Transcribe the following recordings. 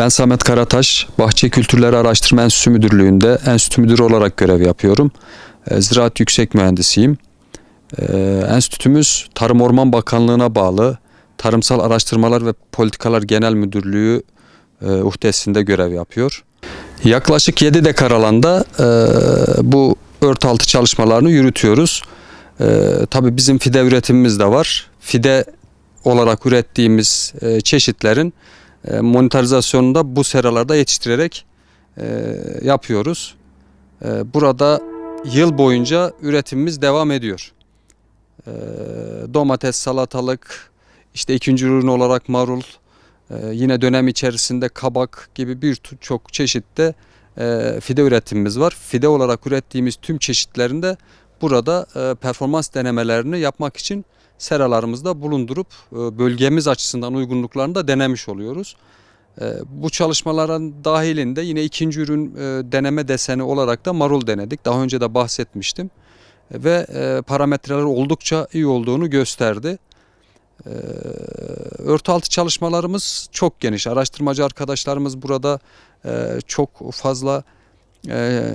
Ben Samet Karataş, Bahçe Kültürleri Araştırma Enstitüsü Müdürlüğü'nde enstitü müdürü olarak görev yapıyorum. E, Ziraat Yüksek Mühendisiyim. E, Enstitümüz Tarım Orman Bakanlığı'na bağlı Tarımsal Araştırmalar ve Politikalar Genel Müdürlüğü e, uhdesinde görev yapıyor. Yaklaşık 7 dekar alanda e, bu ört altı çalışmalarını yürütüyoruz. E, tabii bizim fide üretimimiz de var. Fide olarak ürettiğimiz çeşitlerin e, da bu seralarda yetiştirerek e, yapıyoruz. E, burada yıl boyunca üretimimiz devam ediyor. E, domates, salatalık, işte ikinci ürün olarak marul, yine dönem içerisinde kabak gibi bir tu- çok çeşitte fide üretimimiz var. Fide olarak ürettiğimiz tüm çeşitlerinde burada performans denemelerini yapmak için seralarımızda bulundurup e, bölgemiz açısından uygunluklarını da denemiş oluyoruz. E, Bu çalışmaların dahilinde yine ikinci ürün e, deneme deseni olarak da marul denedik. Daha önce de bahsetmiştim. Ve parametreler oldukça iyi olduğunu gösterdi. Örtü altı çalışmalarımız çok geniş. Araştırmacı arkadaşlarımız burada çok fazla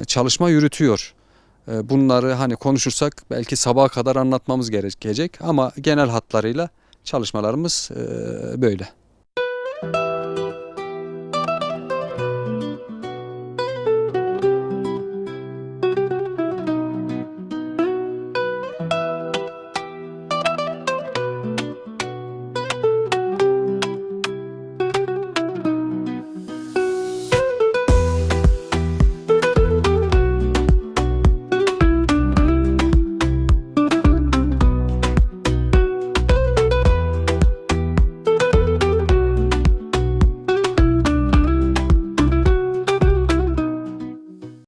çalışma yürütüyor. E, Bunları hani konuşursak belki sabaha kadar anlatmamız gerekecek ama genel hatlarıyla çalışmalarımız e, böyle.